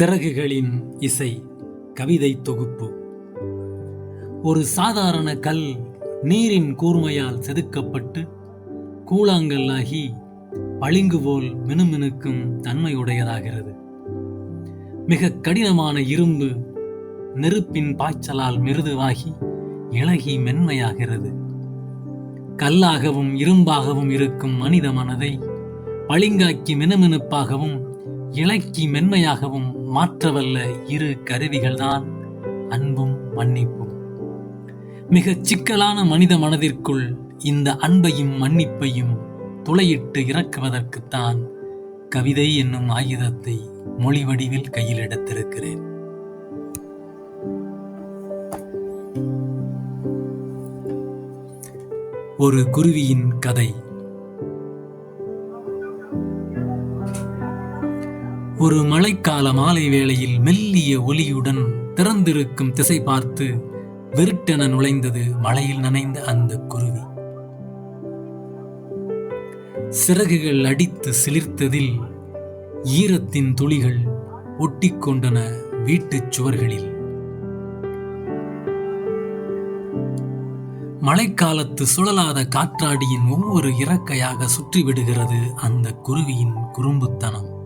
சிறகுகளின் இசை கவிதை தொகுப்பு. ஒரு சாதாரண கல் நீரின் கூர்மையால் செதுக்கப்பட்டு கூழாங்கல்லாகி பளிங்கு போல் மினுமினுக்கும் தன்மையுடையதாகிறது. மிக கடினமான இரும்பு நெருப்பின் பாய்ச்சலால் மிருதுவாகி இழகி மென்மையாகிறது. கல்லாகவும் இரும்பாகவும் இருக்கும் மனித மனதை பளிங்காக்கி மினுமினுப்பாகவும் இலக்கி மென்மையாகவும் மாற்றவல்ல இரு கருவிகள்தான் அன்பும் மன்னிப்பும். மிகச் சிக்கலான மனித மனதிற்குள் இந்த அன்பையும் மன்னிப்பையும் துளையிட்டு இறக்குவதற்குத்தான் கவிதை என்னும் ஆயுதத்தை மொழி வடிவில் கையில் எடுத்திருக்கிறேன். ஒரு குருவியின் கதை. ஒரு மழைக்கால மாலை வேளையில் மெல்லிய ஒலியுடன் திறந்திருக்கும் திசை பார்த்து வெறுட்டென நுழைந்தது மழையில் நனைந்த அந்த குருவி. சிறகுகள் அடித்து சிலிர்த்ததில் ஈரத்தின் துளிகள் ஒட்டிக்கொண்டன வீட்டுச் சுவர்களில். மழைக்காலத்து சுழலாத காற்றாடியின் ஒவ்வொரு இறக்கையாக சுற்றிவிடுகிறது அந்த குருவியின் குறும்புத்தனம்.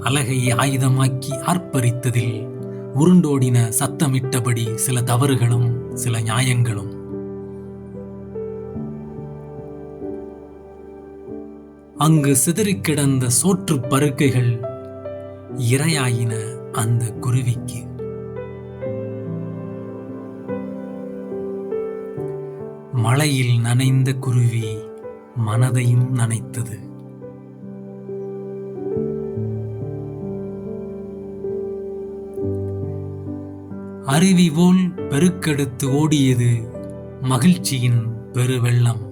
அழகை ஆயுதமாக்கி ஆர்ப்பரித்ததில் உருண்டோடின சத்தமிட்டபடி சில தவறுகளும் சில நியாயங்களும். அங்கு சிதறிக் கிடந்த சோற்று பருக்கைகள் இரையாயின அந்த குருவிக்கு. மழையில் நனைந்த குருவி மனதையும் நனைத்தது. அருவி போல் பெருக்கெடுத்து ஓடியது மகிழ்ச்சியின் பெருவெள்ளம்.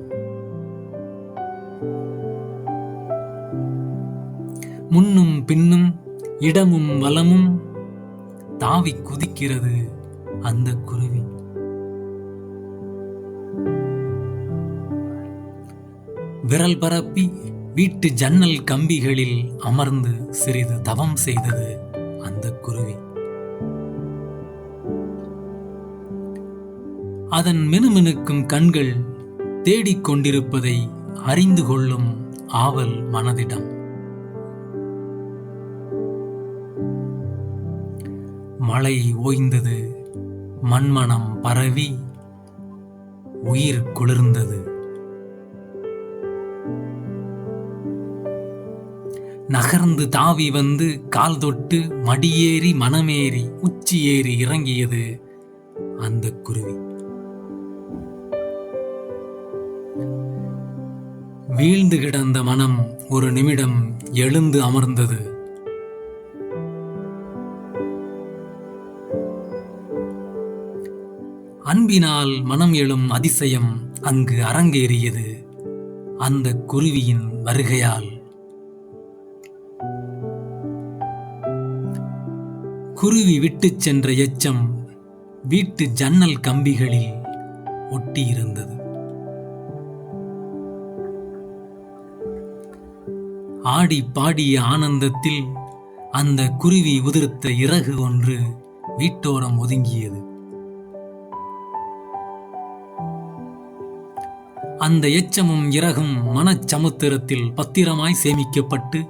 முன்னும் பின்னும் இடமும் வலமும் தாவி குதிக்கிறது அந்த குருவி. விரல் பரப்பி வீட்டு ஜன்னல் கம்பிகளில் அமர்ந்து சிறிது தவம் செய்தது அந்த குருவி. அதன் மினுமினுக்கும் கண்கள் தேடிக் கொண்டிருப்பதை அறிந்து கொள்ளும் ஆவல் மனதிடம். மழை ஓய்ந்தது மண்மணம் பரவி உயிர் குளிர்ந்தது. நகர்ந்து தாவி வந்து கால் தொட்டு மடியேறி மனமேறி உச்சி ஏறி இறங்கியது அந்த குருவி. வீழ்ந்து கிடந்த மனம் ஒரு நிமிடம் எழுந்து அமர்ந்தது. அன்பினால் மனம் எழும் அதிசயம் அங்கு அரங்கேறியது அந்த குருவியின் வருகையால். குருவி விட்டுச் சென்ற எச்சம் வீட்டு ஜன்னல் கம்பிகளில் ஒட்டியிருந்தது. ஆடி பாடிய ஆனந்தத்தில் அந்த குருவி உதிர்த்த இறகு ஒன்று வீட்டோரம் ஒதுங்கியது. அந்த எச்சமும் இறகும் மனச்சமுத்திரத்தில் பத்திரமாய் சேமிக்கப்பட்டு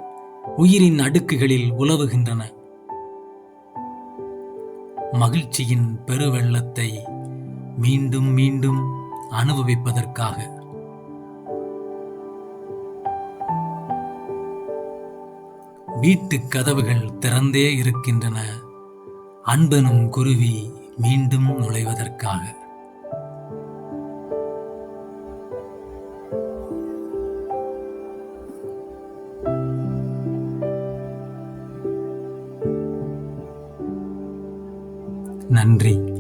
உயிரின் அடுக்குகளில் உலவுகின்றன. மகிழ்ச்சியின் பெருவெள்ளத்தை மீண்டும் மீண்டும் அனுபவிப்பதற்காக. வீட்டுக் கதவுகள் திறந்தே இருக்கின்றன. அன்பனும் குருவி மீண்டும் நுழைவதற்காக. நன்றி.